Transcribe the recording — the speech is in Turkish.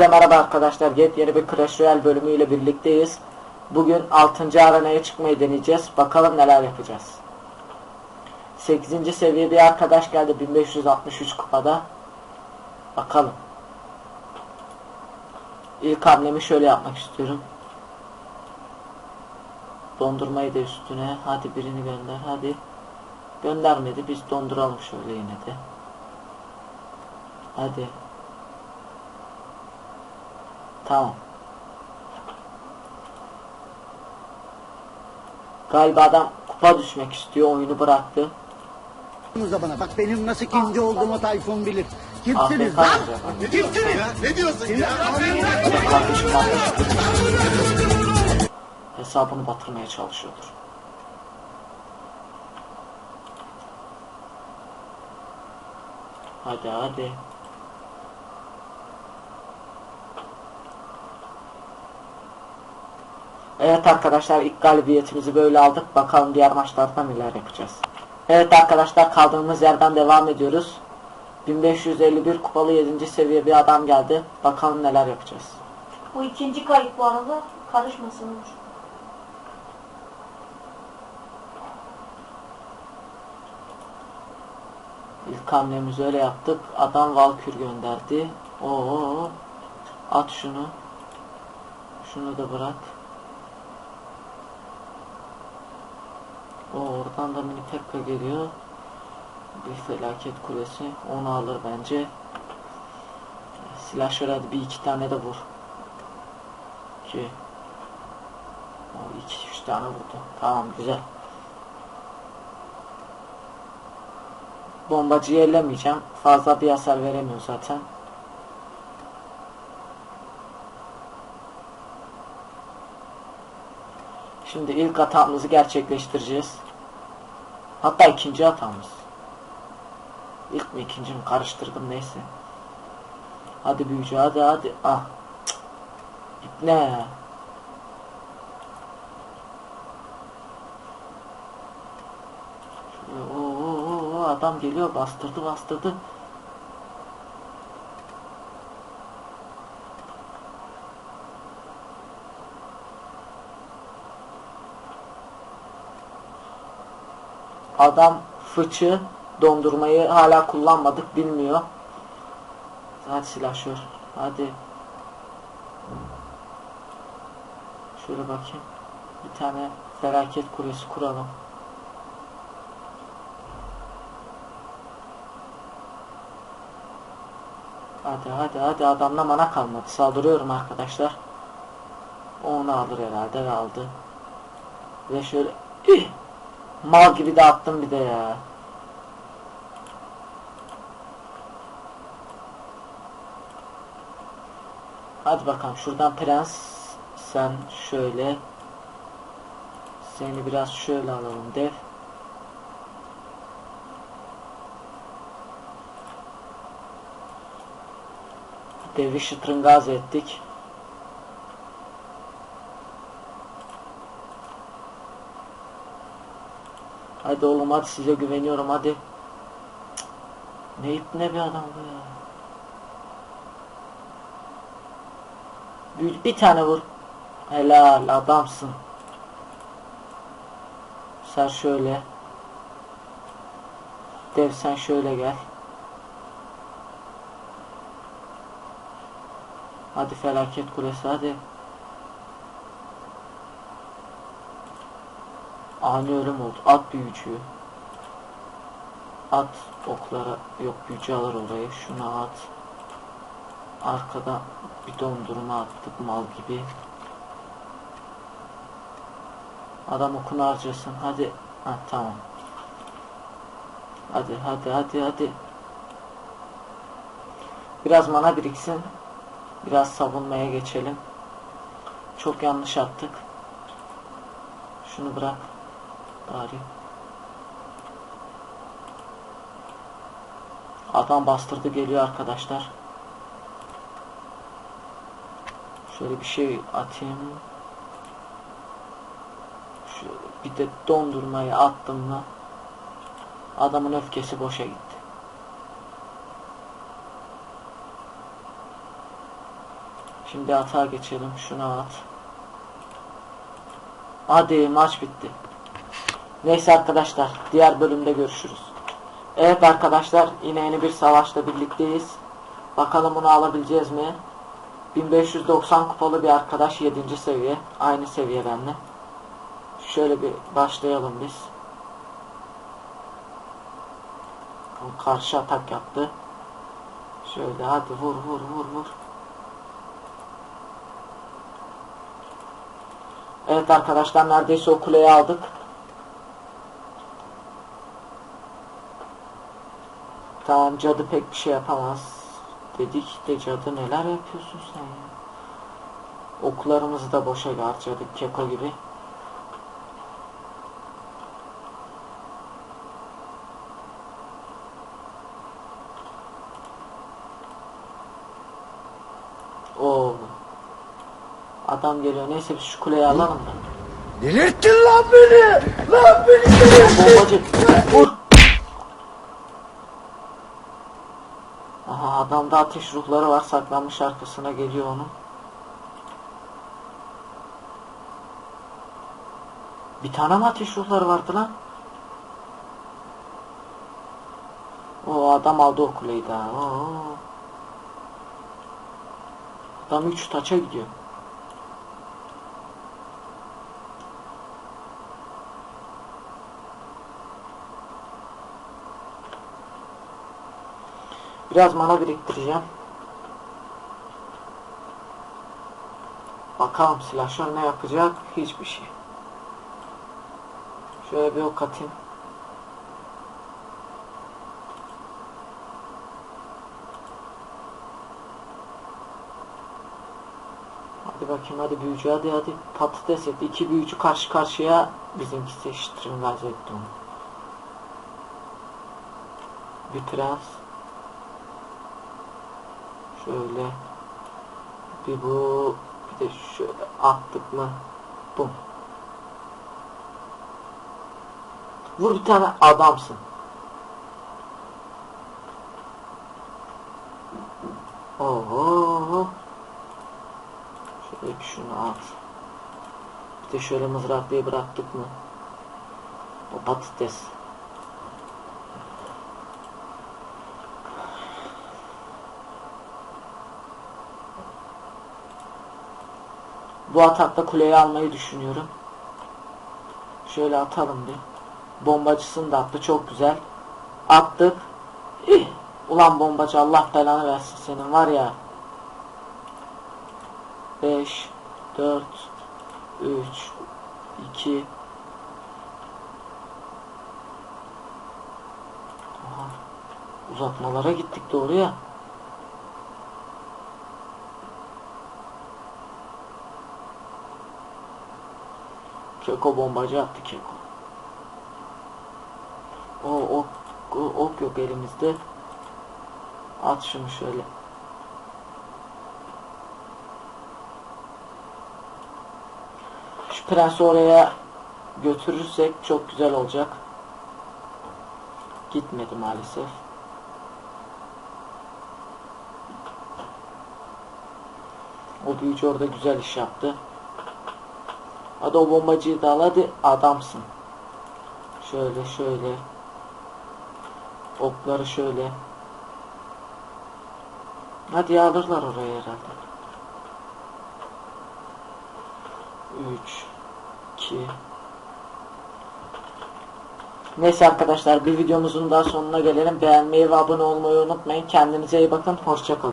Hepinize merhaba arkadaşlar. Yepyeni bir Clash Royale bölümüyle birlikteyiz. Bugün 6. arenaya çıkmayı deneyeceğiz. Bakalım neler yapacağız. 8. seviye bir arkadaş geldi 1563 kupada. Bakalım. İlk hamlemi şöyle yapmak istiyorum. Dondurmayı da üstüne. Hadi birini gönder. Hadi. Göndermedi. Biz donduralım şöyle yine de. Hadi. Tamam. Galiba adam kupa düşmek istiyor. Oyunu bıraktı. Baksanıza bana. Bak benim nasıl ikinci olduğumu Tayfun bilir. Kimsiniz Afiyet lan? Kimsiniz? Ne diyorsun ya? Kardeşim kardeşim. Hesabını batırmaya çalışıyordur. Hadi hadi. Evet arkadaşlar ilk galibiyetimizi böyle aldık. Bakalım diğer maçlarda neler yapacağız. Evet arkadaşlar kaldığımız yerden devam ediyoruz. 1551 kupalı 7. seviye bir adam geldi. Bakalım neler yapacağız. Bu ikinci kayıp bu arada. Karışmasınlar. İlk hamlemizi öyle yaptık. Adam Valkür gönderdi. Oo. At şunu. Şunu da bırak. Oradan da mini Pekka geliyor. Bir felaket kulesi. Onu alır bence. Silah şöyle bir iki tane de vur. İki. O iki üç tane vurdu. Tamam güzel. Bombacıyı ellemeyeceğim. Fazla bir hasar veremiyor zaten. Şimdi ilk hatamızı gerçekleştireceğiz. Hatta ikinci hatamız. İlk mi ikinci mi karıştırdım neyse. Hadi büyücü hadi hadi. Ah. Cık. Ne? Oo, oo, oo, adam geliyor bastırdı bastırdı. Adam fıçı dondurmayı hala kullanmadık bilmiyor. Hadi silahşör. Hadi. Şöyle bakayım. Bir tane felaket kulesi kuralım. Hadi hadi hadi adamla mana kalmadı. Saldırıyorum arkadaşlar. Onu alır herhalde ve aldı. Ve şöyle Üh! Mal gibi de attım bir de ya. Hadi bakalım şuradan prens sen şöyle seni biraz şöyle alalım dev. Devi şıtrıngaz ettik. Hadi oğlum hadi size güveniyorum hadi. Ne ip ne bir adam bu ya. Bir, bir tane vur. Helal adamsın. Sen şöyle. Dev sen şöyle gel. Hadi felaket kulesi hadi. Ani ölüm oldu. At büyücüyü. At oklara. Yok büyücü alır orayı. Şuna at. Arkada bir dondurma attık mal gibi. Adam okunu harcasın. Hadi. Ha tamam. Hadi hadi hadi hadi. Biraz mana biriksin. Biraz savunmaya geçelim. Çok yanlış attık. Şunu bırak. Bari. Adam bastırdı geliyor arkadaşlar. Şöyle bir şey atayım. Şu bir de dondurmayı attım mı adamın öfkesi boşa gitti. Şimdi atağa geçelim. Şuna at. Hadi maç bitti. Neyse arkadaşlar. Diğer bölümde görüşürüz. Evet arkadaşlar. Yine yeni bir savaşta birlikteyiz. Bakalım bunu alabileceğiz mi? 1590 kupalı bir arkadaş 7. seviye. Aynı seviye benimle. Şöyle bir başlayalım biz. Karşı atak yaptı. Şöyle hadi vur vur vur vur. Evet arkadaşlar neredeyse o kuleyi aldık. Tamam cadı pek bir şey yapamaz. Dedik de cadı neler yapıyorsun sen ya. Oklarımızı da boşa harcadık keko gibi. Oo. Adam geliyor. Neyse biz şu kuleyi alalım da. Delirttin lan beni! Lan beni delirttin! Bombacı. Vur. Adamda ateş ruhları var. Saklanmış arkasına geliyor onun. Bir tane mi ateş ruhları vardı lan? O adam aldı o kuleyi daha. Oo. Adam 3 taça gidiyor. Biraz mana biriktireceğim. Bakalım silahşör ne yapacak? Hiçbir şey. Şöyle bir ok atayım. Hadi bakayım hadi büyücü hadi hadi patates et. İki büyücü karşı karşıya bizimkisi eşittirin etti onu. Bir prens. Şöyle bir bu bir de şöyle attık mı bum. Vur bir tane adamsın. Oho. Şöyle bir şunu at. Bir de şöyle mızraklıyı bıraktık mı? O patates. Bu atakta kuleyi almayı düşünüyorum. Şöyle atalım bir. Bombacısını da attı çok güzel. Attık. İh. Ulan bombacı Allah belanı versin senin var ya. 5 4 3 2 Aha. Uzatmalara gittik doğru ya. Keko bombacı attı Keko. O ok, ok yok elimizde. At şunu şöyle. Şu prensi oraya götürürsek çok güzel olacak. Gitmedi maalesef. O büyücü orada güzel iş yaptı. Hadi o bombacıyı da adamsın. Şöyle şöyle. Okları şöyle. Hadi alırlar oraya herhalde. 3 2 Neyse arkadaşlar bir videomuzun daha sonuna gelelim. Beğenmeyi ve abone olmayı unutmayın. Kendinize iyi bakın. Hoşçakalın.